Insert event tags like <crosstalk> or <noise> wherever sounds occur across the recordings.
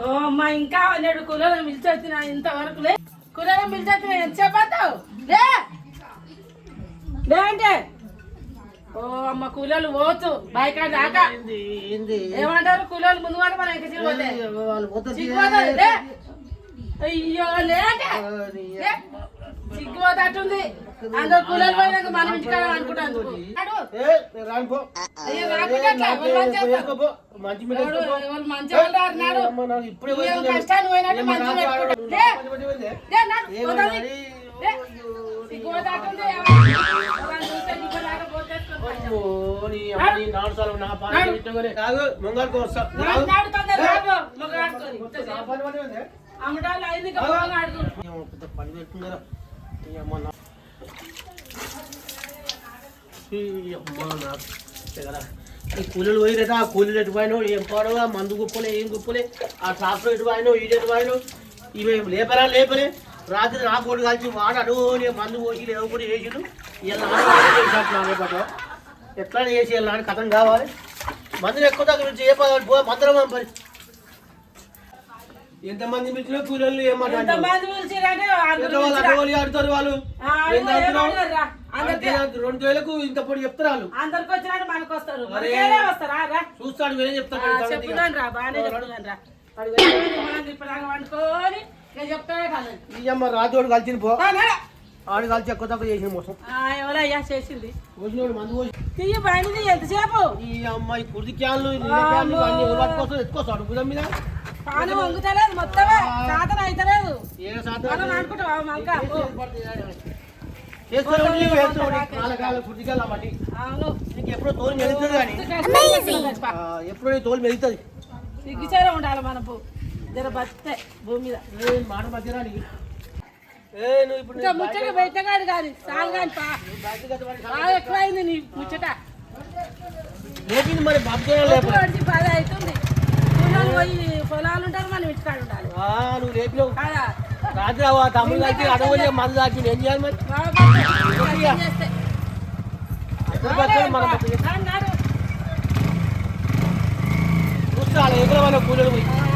ఓ అమ్మా ఇంకా నేడు కూలలో పిలిచొచ్చిన ఇంతవరకు లే. కూలలో పిలిచొచ్చిన ఎంత చెప్పావు లే. అంటే. ఓ అమ్మ కూలలు పోవచ్చు. బయట దాకా ఏమంటారు? కూలలు ముందు మాట మన ఇంకా చిరిగిపోతే వాళ్ళు పోతే చిరిగిపోతుంది లే. అయ్యో లే అంటే. లే. సిగ్గుపోతట్టుంది అందరు కూలలు పోయినాక మనం ఇంటికాడ అనుకుంటాను. కష్టాన్ని పోయినట్టు పని పెట్టుకుందరా. ఈ అమ్మ ఈ కూలీలు ఆ కూలీలు ఎటు పోయినావు ఏం పాడవా మందు గుప్పలే ఏం గుప్పలే ఆ ట్రాక్టర్ ఎటు పోయినావు ఈడు ఎటు పోయినావు ఇవి లేపరా లేపలే రాత్రి నా కోడి కలిసి వాడు అడుగునే మందు పోసి లేవు కూడా వేసిండు ఇలా ఎట్లా చేసి వెళ్ళాలని కథం కావాలి? మందులు ఎక్కువ దగ్గర నుంచి ఏ పదాలు పో మందరం పంపరి. ఎంతమంది పిలిచినా కూలీలు ఏమంటారు ఆడుతారు వాళ్ళు రెండు వేలకు ఇంత పొడి చెప్తారు వాళ్ళు. అందరికి వచ్చినట్టు మనకు వస్తారు. రా. చూస్తాడు వేరే రా బాగానే రా. వండుకొని నేను చెప్తానే కాదు. అమ్మ రాజోడు కలిసి పో. ఆడు కలిసి ఎక్కువ తక్కువ చేసిన మోసం. ఎవరయ్యా చేసింది? తీయ ఎంతసేపు? ఈ అమ్మాయి కుర్ది క్యాన్లు క్యాన్లు అన్ని ఎత్తుకొస్తాడు మీద? పాను వంగుతలేదు మొత్తమే. సాధన అయితలేదు. మనం ఎప్పుడో తోలు మెలుగుతుంది కానీ. ఎప్పుడో తోలు మెలుగుతుంది సిగ్గుచేరే ఉండాలి మనకు. జర బతితే భూమి మీద. మాట మధ్యరా నీకు ఏ నువ్వు ఇప్పుడు ఇంకా ముచ్చట పెట్టగాడు కానీ చాలు కానీ బాగా ఎక్కువైంది నీ ముచ్చట. లేపింది మరి పది అవుతుంది. పోయి పొలాలు ఉంటారు మనం ఇంటికాడ ఉండాలి. ఆ, నువ్వు కాదా? రాత్రి ఆ తమ్ముడు కలిసి అడవులే మందు తాకి ఏం చేయాలి మరి? బాగా ఏం చేస్తే మనం నాడు. వాళ్ళ ఎదురు మన కూలీలు పోయి. ఆ,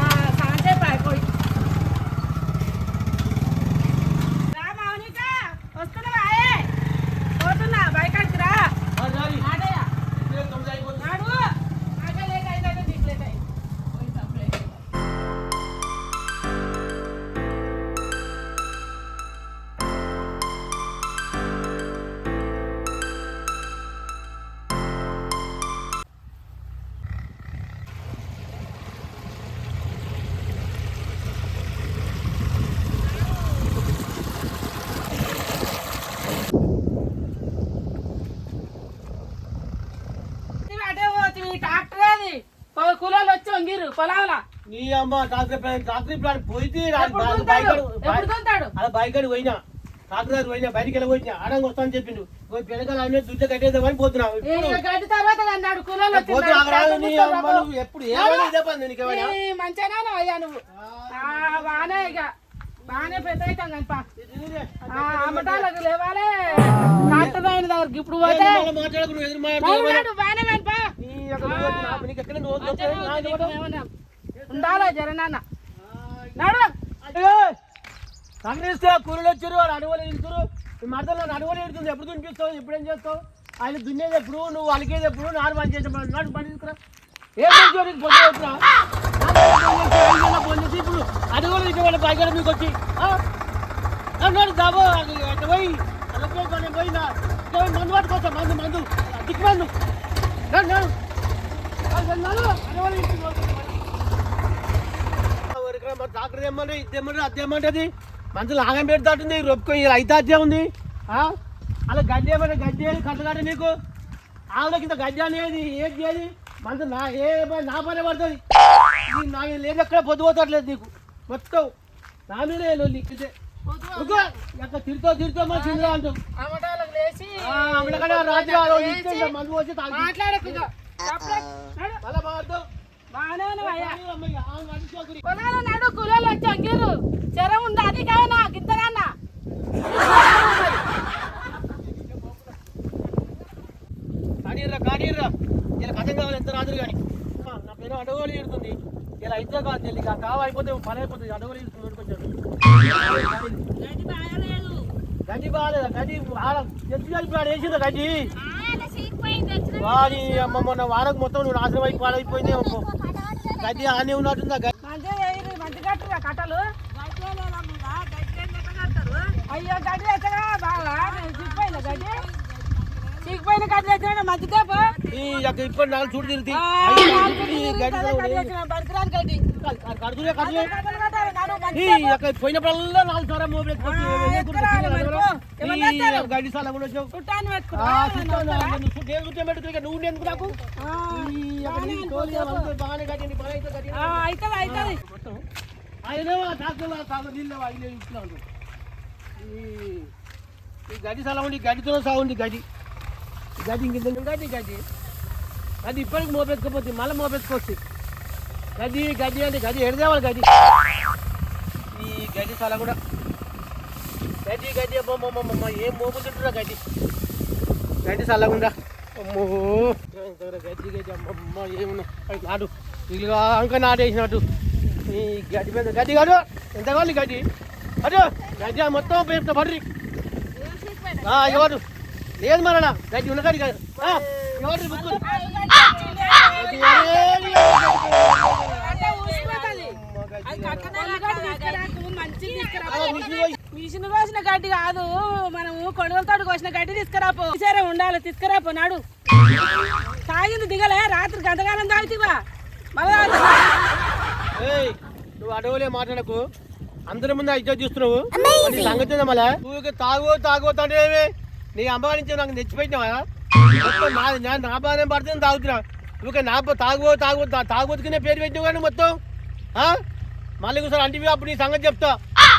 కూలోళ్ళు వచ్చి వంగిర్రు పొలంలో. నీ అమ్మ డాక్టర్ ప్లాన్ డాక్టర్ ప్లాన్ దున్నుతాడు? అలా బైక్ అని పోయినా గారు పోయినా బయటికి వెళ్ళి పోయినా ఆడంగా వస్తాను చెప్పిండు. పోయి పిల్లకాయలు ఆయన దుడ్డ కట్టేద్దామని పోతున్నావు ట్రాక్టర్ ఎప్పుడు మంచిగానే అయ్యా నువ్వు? ఆ, బాగానే ఇక బాగానే పెద్ద అవుతాం కానీ పా. ఆ, అమ్మటాలకు లేవాలి. ఆయన దగ్గరికి ఇప్పుడు పోతే ఉండాలా జరనాన్న నాడు కాంగ్రెస్ కూరలు వచ్చారు వాళ్ళు అడవులు ఇడుతురు మడతలో అడవులు ఇడుతుంది ఎప్పుడు దునిపిస్తావు ఎప్పుడు ఏం చేస్తావు? ఆయన దున్నేది ఎప్పుడు? నువ్వు అలికేది ఎప్పుడు నారు పని చేసేప్పుడు నాడు పని తీసుకురా. ఏం చేసి ఇప్పుడు అడవులు ఇటు వాళ్ళ పైగా మీకు వచ్చి? అన్నాడు దాబో అట్లా పోయి అలా పోయి మందు పట్టుకొస్తా. మందు మందు. దిక్కు మందు. డాక్టర్ ఏమన్నా ఇద్దేమంటారు అద్దేమంటది మందులు ఆగం పెడతాటుంది రొప్పుకో అయితే ఉంది అలా గడ్డి ఏమన్నా గడ్డి ఏది కట్టగడ్డ నీకు ఆవులకి ఇంత గడ్డి అనేది ఏది చేయాలి మందు నా ఏ నా పని పడుతుంది నా లేదు ఎక్కడ పొద్దుపోతట్లేదు నీకు మొత్తం నా మీదే లొల్లి ఇదే. ఎక్కడ తిరుతో తిరుతో మా చింద్ర అంటాం అమ్మటాలకు రాత్రి మందు వచ్చి తాగి పొలాల నాడు కూలీలు వచ్చి చెరం ఉంది అది కావనా కానీర్రా కానీర్రా ఇలా కథం కావాలి ఎంత రాదురు కానీ నా పేరు అడగోలు ఇడుతుంది ఇలా అయితే కాదు చెల్లి ఇక అయిపోతే పని అయిపోతుంది అడగోలు ఇడుతుంది గడ్డి బాగాలేదా. గడ్డి ఆడ కలిపి ఇప్పుడు వేసిందా గడ్డి. వాడి అమ్మ మొన్న వారకు మొత్తం నువ్వు నాశనం అయిపోయి పాడైపోయింది గడ్డి ఆనే ఉన్నట్టుందా? కట్టలు. అయ్యో గడ్డి తెచ్చగా బాగా చిక్కిపోయిన గడ్డి. చిక్కిపోయిన గడ్డి తెచ్చినా మంచిదే ఇప్పుడు నాలుగు చూడు తిరిగి. గడ్డి. పోయినప్పుడల్లా నాలుగు సార్లు మోబైల్? గడ్డి సాల కూడా వచ్చావు? నువ్వు ఎందుకు నాకు? బాగానే అయితది మొత్తం. ఆయనేమో ఆ సాగు నీళ్ళు ఆయన ఇస్తున్నా ఉంటాడు. ఈ గడ్డి సలా ఉంది గడ్డితో సాగుంది గడ్డి. గడ్డి ఇంక గడ్డి గడ్డి. గడ్డి ఇప్పటికి మోపెట్టుకోపోతుంది మళ్ళీ మోపెట్టుకోవచ్చు గది గది అంటే గది ఎడదేవాలి గది? ఈ గది సలా కూడా. గది గది అమ్మమ్మమ్మమ్మ ఏం మోపు గది? గది గడ్డి చల్లకుండా అమ్మో. గది గది అమ్మమ్మ ఏమున్నా అది నాటు. ఇల్లుగా అంక నాటేసినట్టు ఈ గది మీద గది కాదు. ఎంత కావాలి గది? అటు గది మొత్తం పేరుతో పడ్రి ఎవరు? లేదు మరణ గది ఉన్న గడ్డి కాదు ఎవరు కాదు మనము కొడవలతో కోసిన గడ్డి తీసుకురాపో. సరే ఉండాలి తీసుకురాపో నాడు. తాగింది దిగలే రాత్రి గంటకాలం తాగుతావా? మళ్ళా నువ్వు అడవులే మాట్లాడకు. అందరి ముందు ఇజ్జత్ చూస్తున్నావు. నీ సంగతి మళ్ళా? నువ్వు తాగు తాగు తండ్రి నీ అమ్మ నుంచి నాకు తెచ్చిపెట్టినావా? మొత్తం నా బాధ పడుతుంది తాగుతున్నా. నువ్వు నా తాగు తాగు తాగుతుకునే పేరు పెట్టినావు కానీ మొత్తం. ఆ? మళ్ళీ ఒకసారి అంటే అప్పుడు నీ సంగతి చెప్తా.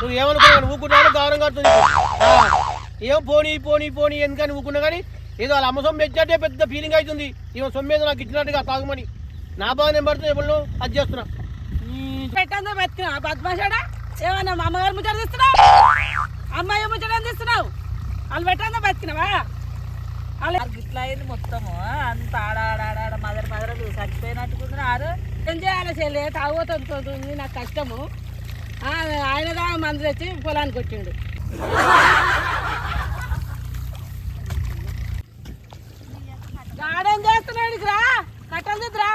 నువ్వు ఏమనుకున్నావు ఊకుంటావు గౌరవం కడుతుంది ఏం పోనీ పోనీ పోనీ ఎందుకని ఊకున్నా కానీ ఏదో వాళ్ళ అమ్మ సొమ్ము పెట్టినట్టే పెద్ద ఫీలింగ్ అవుతుంది ఈమె సొమ్ము ఏదో నాకు ఇచ్చినట్టుగా తాగుమని. నా బాధ నేను పడుతుంది ఎవరు అది చేస్తున్నా. పెట్టందో బతికినా బద్మాషాడా ఏమన్నా మా అమ్మగారు ముచ్చట తీస్తున్నావు? అమ్మాయి ముచ్చట తీస్తున్నావు? వాళ్ళు పెట్టందో బతికినావా? ఇట్లా అయింది మొత్తము. అంత ఆడ ఆడ ఆడ ఆడ మదర్ మదరలు చచ్చిపోయినట్టుకుంది ఆరు ఏం చేయాలి చెల్లి? తాగుతుంది నాకు కష్టము. ఆయన దా మందు తెచ్చి పొలానికి వచ్చిండు. గాడేం చేస్తున్నాడు రా? కట్టలు చూద్దురా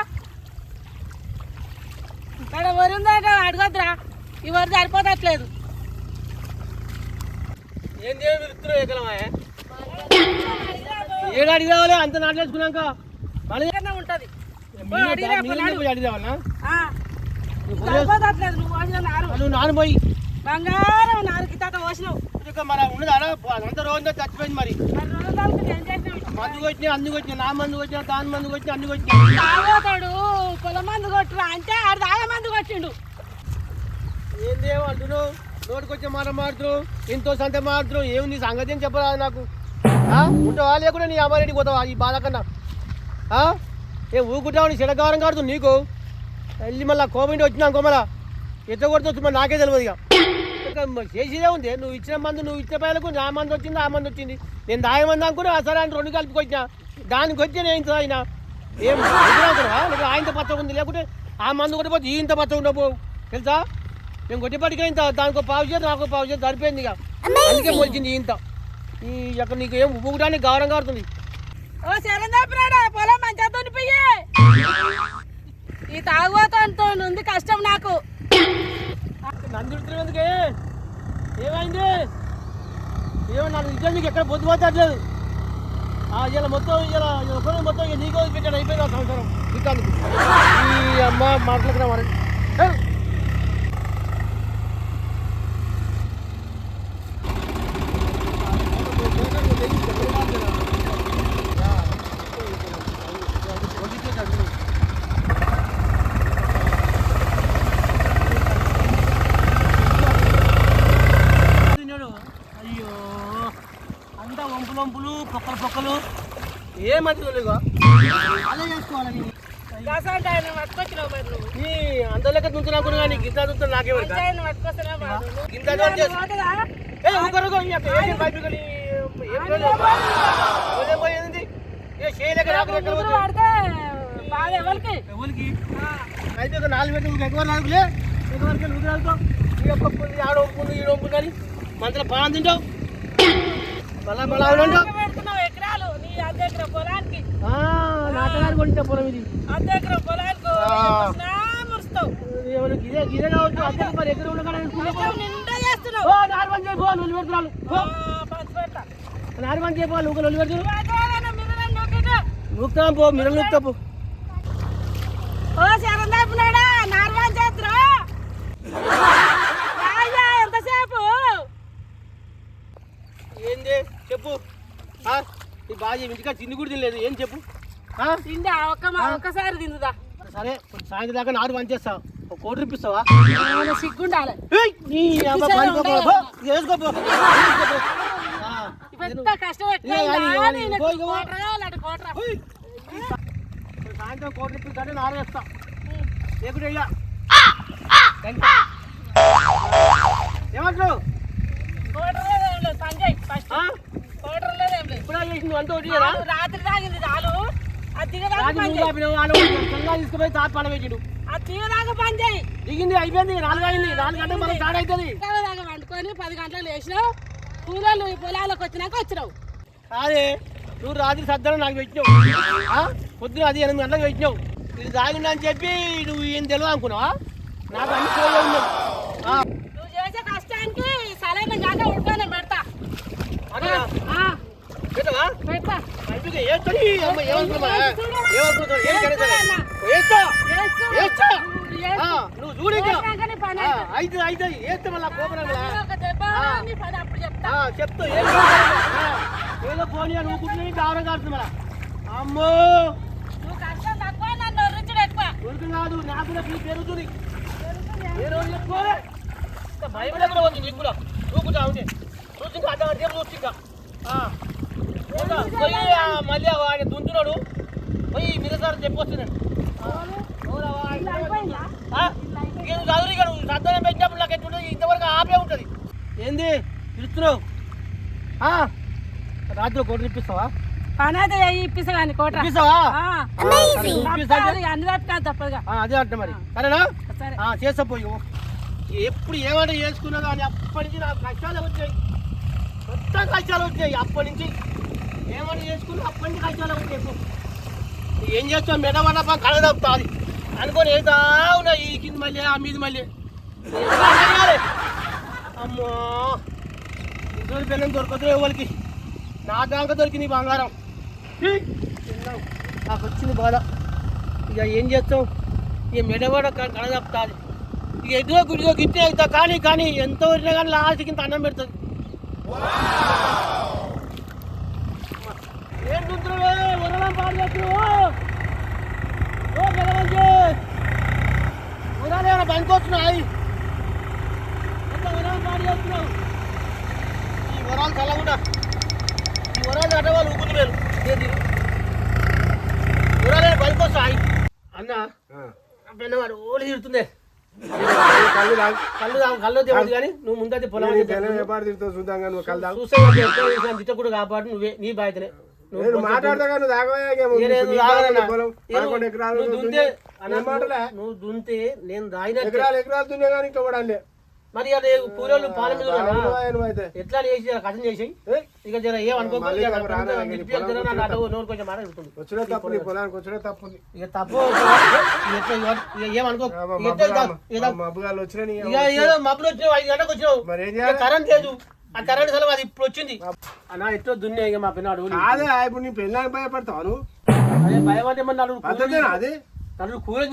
ఇక్కడ వరి ఉందంటే అడగొద్దురా. ఈ వరి సరిపోతట్లేదు. ఏడు అడిగి రావాలి అంత నాటేసుకున్నాక మళ్ళీ ఉంటది. అడిగి రావాలా? ఆ, సరిపోతట్లేదు నువ్వు నాన్న పోయి బంగారం నారు గిత్త పోసినావు. ఇక మరి ఉన్నదా అంత రోజు చచ్చిపోయింది మరి. మందుకు వచ్చినా అందుకు వచ్చినా నా మందుకు వచ్చినా దాని మందుకు వచ్చినా అందుకు వచ్చినా తాగోతాడు పొలం మందు కొట్టురా. అంటే ఆడు తాగ మందు కొట్టిండు. ఏందేమో అంటున్నావు? నోటికి వచ్చే మాట మాడుతున్నావు ఇంతో సంత మాడుతున్నావు ఏమి నీ సంగతి ఏం చెప్పరాదు నాకు? ఉంటావా లేకుండా నీ అమ్మారెడ్డికి పోతావా ఈ బాధ కన్నా? ఏం ఊకుంటావు నీ చెడగారం కాడుతుంది నీకు? వెళ్ళి మళ్ళీ కోవిడ్ వచ్చినాకో మళ్ళా ఎట్లా కొడుతుంది మరి నాకే తెలియదు ఇక. చేసేదే ఉంది. నువ్వు ఇచ్చిన మందు నువ్వు ఇచ్చిన పేలకు నా మంది వచ్చింది ఆ మంది వచ్చింది. నేను దాయమంది అనుకున్నా సరే అని రెండు కలిపి వచ్చిన దానికి వచ్చి నేను ఇంత అయినా ఏం ఆయనతో పచ్చగా ఉంది. లేకుంటే ఆ మందు కొట్టిపోతే ఈ ఇంత పచ్చగా ఉండవు. తెలుసా? మేము కొట్టిపట్టుగా ఇంత దానికి పావు చేతి నాకు పావు చేతి సరిపోయింది ఇక. అందుకే మొలిచింది ఇంత ఈ యొక్క నీకు ఏం ఊగడానికి గౌరవం కాడుతుంది ఓ శరణ్ పొలం మంచిగా ఈ తాగుబోతో ఉంది కష్టం నాకు. నన్ను ఏమైంది? ఏమో నాకు నిజం నీకు ఎక్కడ పొద్దు పోతట్లేదు ఇలా మొత్తం ఇలా మొత్తం ఇక నీకు పెట్టాడు అయిపోయింది ఆ సంవత్సరం. ఇకానికి ఈ అమ్మ మాట్లాడుతున్నాం మరి ఏయ్! తిన్నాడు. అయ్యో అంతా వంపులు వంపులు పొక్కలు పొక్కలు ఏ మంచిది లేక అదే చేసుకోవాలి నేను. గసంటే ఆయన పట్టుకొచ్చినావు మరి నువ్వు ఈ అందరిలోకి దుంతున్నా కూడా కానీ గింత దుంతా నాకేమో మంచి ఆయన పట్టుకొస్తున్నావు మరి నువ్వు. గింత దుంత చేసి- పోతుందా? ఏ ఊకరుకో, ఈ యొక్క ఏసీ పైపులు కానీ ఏం లేదు. పోతే పోయింది. ఏ చేయలేక నాకు రెక్కలు ముగ్గురు పోతాయి. వాడితే కాదు ఎవరికి? ఎవరికి? అయితే ఒక నాలుగు పెట్టి ఎక్కువ నాలుగులే ఎక్కువ వెళ్తావు? ఈ ఒక్క పుంది ఆడ ఒప్పుకుంది ఈడ ఒప్పుకుంది అని మంత్రం పానం తింటావు? మళ్ళా ఉంటావు పొలానికి. నాటకానికి పొలం ఇది. అర్ధ ఎకరం పొలానికి ఎక్కడ చేస్తున్నావు ఓ నార్మల్ చేయి నార్మల్ పో మీరు నూకుతా పో ఓ శరం నార్మల్ చేతురా ఎంతసేపు ఏంది? చెప్పు. ఈ నీ బాగా ఇంటికా తిండి కూడా తినలేదు. ఏం చెప్పు? ఆ? తిండా ఒక్క మా- ఒక్కసారి తిందుదా? సరే సాయంత్రం దాకా నారు పనిచేస్తావు ఒక కోటి రూపిస్తావా సిగ్గుండాలి. పని సాయంత్రం కోటి రూపాయలు వేస్తా లేకుంటే సంజయ్ ఫస్ట్. ఇప్పుడే రాత్రి తాగింది చాలు. తీసుకుపోయి తాత పడవేసిండు పని చేయి. దిగింది అయిపోయింది నాలుగు అయింది నాలుగు గంటలు స్టార్ట్ అవుతుంది. దాకా వండుకొని పది గంటలకు లేచినావు. కూలీలు ఈ పొలాలకు వచ్చినాక వచ్చినావు. అదే నువ్వు రాత్రి సద్దనం నాకు పెట్టినావు? పొద్దున అది ఎనిమిది గంటలకు పెట్టినావు. ఇది తాగిందా అని చెప్పి నువ్వు ఏం తెలియదు అనుకున్నావా? నాకు అన్ని ఉన్నావు ఆ, నువ్వు చేసే కష్టానికి సలైన కాక ఉడకానే పెడతా అదేనా? ఆ, పెట్టవా? పెడతా అందుకే ఏత్తని, అమ్మ, ఏమనుకున్నావా? ఏమనుకుంటున్నావు? ఏం కర్రీ సరే? ఏస్తా. చేస్తూ, ఏస్తా. నువ్వు చేస్తూ. ఆ, నువ్వు చూడు ఇంకా. చేసినాక నీ పని ఆ, అవుతుంది. అయితే అయితే ఏస్తే మళ్ళా కోపం రాదురా? ఒక దెబ్బ ఆ. నీ పని అప్పుడు చెప్తా కాదు. ఏదో అని ఊరుకుంటున్నావు, ఇంకా ఆవరం కాడుతుంది మళ్ళా అమ్మో నువ్వు ఉరికి కాదు నాకు కూడా ఫీజు పెరుగుతుంది ఏ రోజు చెప్పుకోలే ఇంకా భయం లేకుండా ఉంది నీకు కూడా. చూపుతా ఉంటే చూసి ఇంకా అర్థం అర్థం చూసి ఇంకా. పోయి ఆ మళ్ళీ ఆయన దుంతున్నాడు పోయి మిగతారు చెప్పొస్తున్నాడు అయిపోయిందా? నేను చదువు సద్దనం పెట్టినప్పుడు నాకు ఇంతవరకు ఆపే ఉంటుంది. ఏంది? పిలుస్తున్నావు? ఆ. రాత్రి కోటి ఇప్పిస్తావా? పని అయితే ఇప్పిస్తా కానీ కోట. ఇప్పిస్తావా? సరే, అన్ని తప్పదు తప్పదుగా. ఆ, అదే అంట మరి. సరేనా? సరే. ఆ, చేస్తా పోయి ఎప్పుడు ఏమైనా చేసుకున్నా కానీ అప్పటి నుంచి నాకు కష్టాలు వచ్చాయి. మొత్తం కష్టాలు వచ్చాయి అప్పటి నుంచి. ఏమైనా చేసుకుని అప్పటి నుంచి ఏం చేస్తాం మెడవడప కళ తప్పుతుంది. అనుకొని ఏదా ఉన్నా ఈ కింద మళ్ళీ ఆ మీద మళ్ళీ. అమ్మో! ఇద్దరు పిల్లలు దొరకదు ఎవరికి? నా దాకా దొరికింది బంగారం. నాకు వచ్చింది బాధ. ఇక ఏం చేస్తాం ఇక మెడవాడ కళ తప్పుతుంది. ఇక ఎదుగో గుడిగో గిట్టే అవుతా. కానీ కానీ ఎంత వరినా కానీ లాస్ట్కి ఇంత అన్నం పెడుతుంది ఏం చూస్తున్నావు వరలం పాడు చేస్తున్నావు ఓ జగమంచి ఉరాలు ఏమైనా పనికొస్తున్నాయి ఎంత వరాలు పాడు చేస్తున్నావు ఈ వరాలు చల్లకుండా ఈ వరాలు అడ్డవాళ్ళు ఊపుతుంది వేరు ఏది ఉరాలు పనికొస్తాయి అన్న పెన్నవాడు ఓడి తిడుతుందే కళ్ళు తాగు. కళ్ళు తాగు- కళ్ళు తేవద్దు కానీ నువ్వు ముందైతే పొలం. చూసే తిట్టకూడదు కాబట్టి నువ్వే నీ బాధ్యతనే నేను మాట్లాడతా నువ్వు తాగవయ్యా నేను నువ్వు- ఎకరాలు నేను ఎకరాలు ఎకరాలు దున్నే కానీ ఇంకా. మరి అదే పాల మీద నువ్వైతే. ఎట్లా చేసి కథం చేసేయి? ఏయ్, ఇక జర ఏమనుకోకుండా మళ్ళీ జర నాకు రానా, కొంచెం ఇంక నీ నిప్పి జర పొలం నా కూర్చో నాటు నోరు కొంచెం మాట చెప్తుంది వచ్చుడే తప్పు నీ పొలానికి. తప్పు. ఇక తప్పు <laughs> ఏమనుకో వచ్చినా మబ్బులు వచ్చినావు ఐదు గంటలకు వచ్చినావు? కరెంట్ లేదు. ఆ కరెంట్ సెలవు అది ఇప్పుడు వచ్చింది. అన్న ఎట్లా దున్నే ఇక మా పిన్నాడు కాదే ఇప్పుడు నీ పెళ్ళానికి భయపడతావు. అదే భయపడే మరి నలుగురు పద్ధతేనా అది. నలుగురు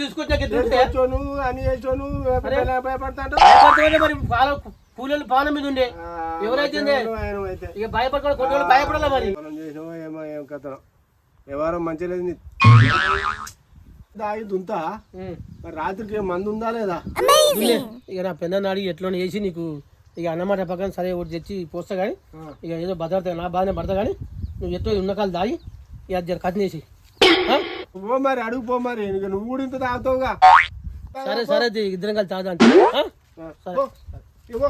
దున్నితే? చేసుకోను అని చేసుకోను పెళ్ళానికి భయపడతా అంటావు? భయపడితే మరి పాల కూలీలు పాల మీద ఉండే. ఎవరైతే నువ్వు ఆయన అయితే. ఇక భయపడుకోవాలి కొన్ని భయపడాలి మరి? మనం ఏమో ఏం కథ. వ్యవహారం మంచిగా లేదు నీ. దాగి దుంతా. మరి రాత్రికి మందు ఉందా లేదా. ఇక నా పెన్న అడిగి ఎట్లా చేసి నీకు ఇక అన్నమాట పక్కన సరే ఒకటి తెచ్చి పోస్తా కానీ ఇక ఏదో భద్రత నా బాధనే పడతా కానీ నువ్వు ఎట్లా ఉన్నకాలు దాగి ఇక జర కథ చేసి? పో మరి అడుగు పో మరి ఇక నువ్వు కూడా ఇంత తాగుతావుగా? సరే సరే తీ, ఇద్దరం కలిసి ఆ? పో, ఇగో.